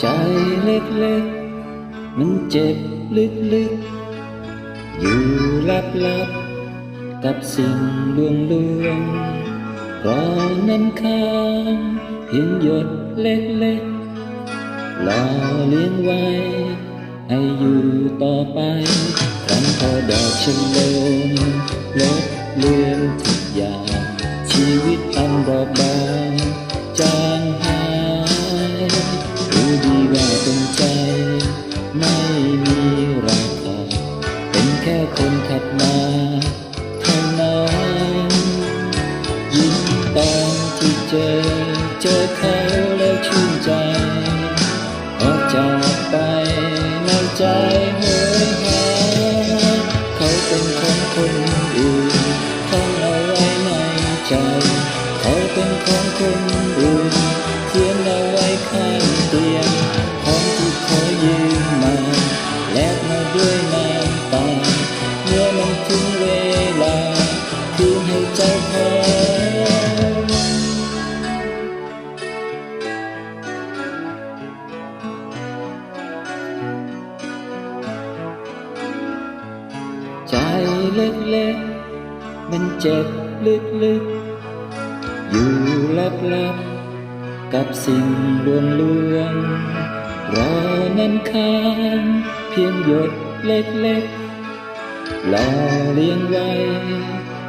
ใจเล็กๆ มันเจ็บลึกๆ อยู่ลับๆ กับสิ่งลวงลวงรอน้ำค้างเพียงหยดเล็กๆหล่อเลี้ยงไว้ ให้อยู่ต่อไปครั้นพอดอกชะโลมลดเลือนทุกอย่าง ชีวิตอันบอบบางจาง เป็นแค่คนขับมาเท่านั้นยิ้มตอนที่เจอเจอเขา เล็กๆ มันเจ็บลึกๆ อยู่ลับๆ กับสิ่งลวงลวงรอน้ำค้างเพียงหยดเล็กๆหล่อเลี้ยงไว้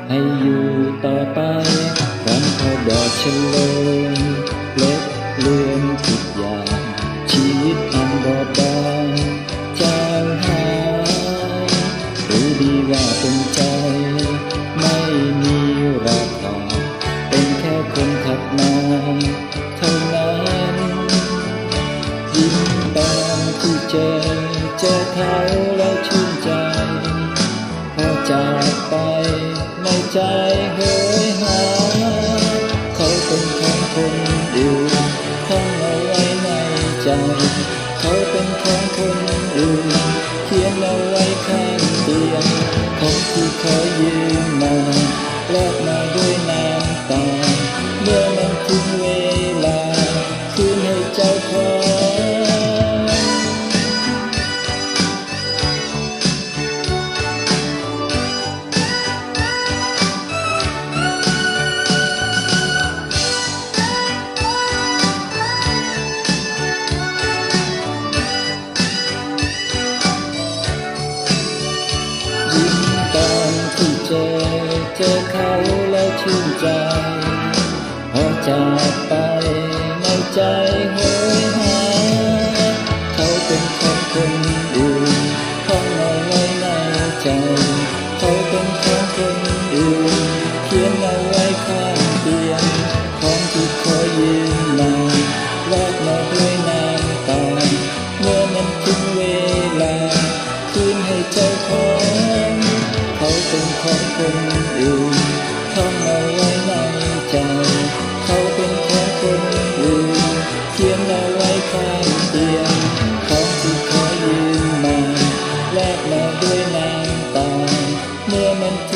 ให้อยู่ต่อไปกันพอดอกชะโลม เจอเขาแล้วชื่นใจพอจากไปในใจเฮยหา เขาเป็นของคนอื่นท่องเอาไว้ในใจ เขาเป็นของคนอื่นเขียนเอาไว้ข้างเตียงของที่เขอยืมมาแลกมาด้วยน้ำตาเมื่อ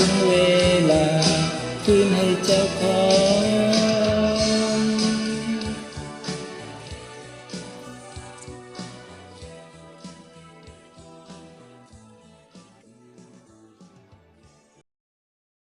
ถึงเวลา คืนให้เจ้าของ